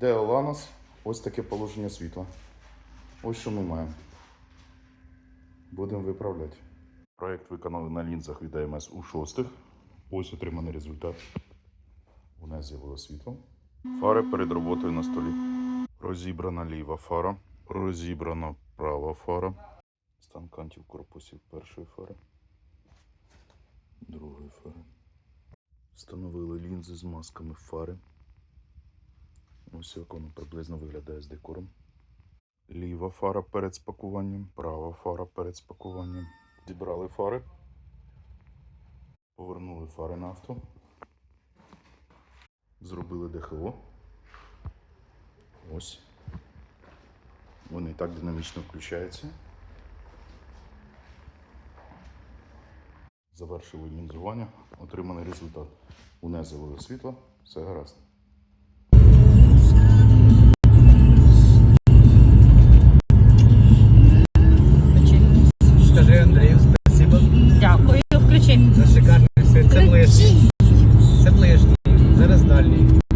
Де Оланос? Ось таке положення світла. Ось що ми маємо. Будемо виправляти. Проєкт виконали на лінзах від АМС у шостих. Ось отриманий результат. У нас з'явилося світло. Фари перед роботою на столі. Розібрана ліва фара. Розібрана права фара. Стан кантів корпусів першої фари. Другої фари. Встановили лінзи з масками фари. Ось як воно приблизно виглядає з декором. Ліва фара перед спакуванням, права фара перед спакуванням. Зібрали фари. Повернули фари на авто. Зробили ДХО. Ось. Вони так динамічно включаються. Завершили лінзування. Отриманий результат. У світло, все гаразд. ಅಲ್ಲಿ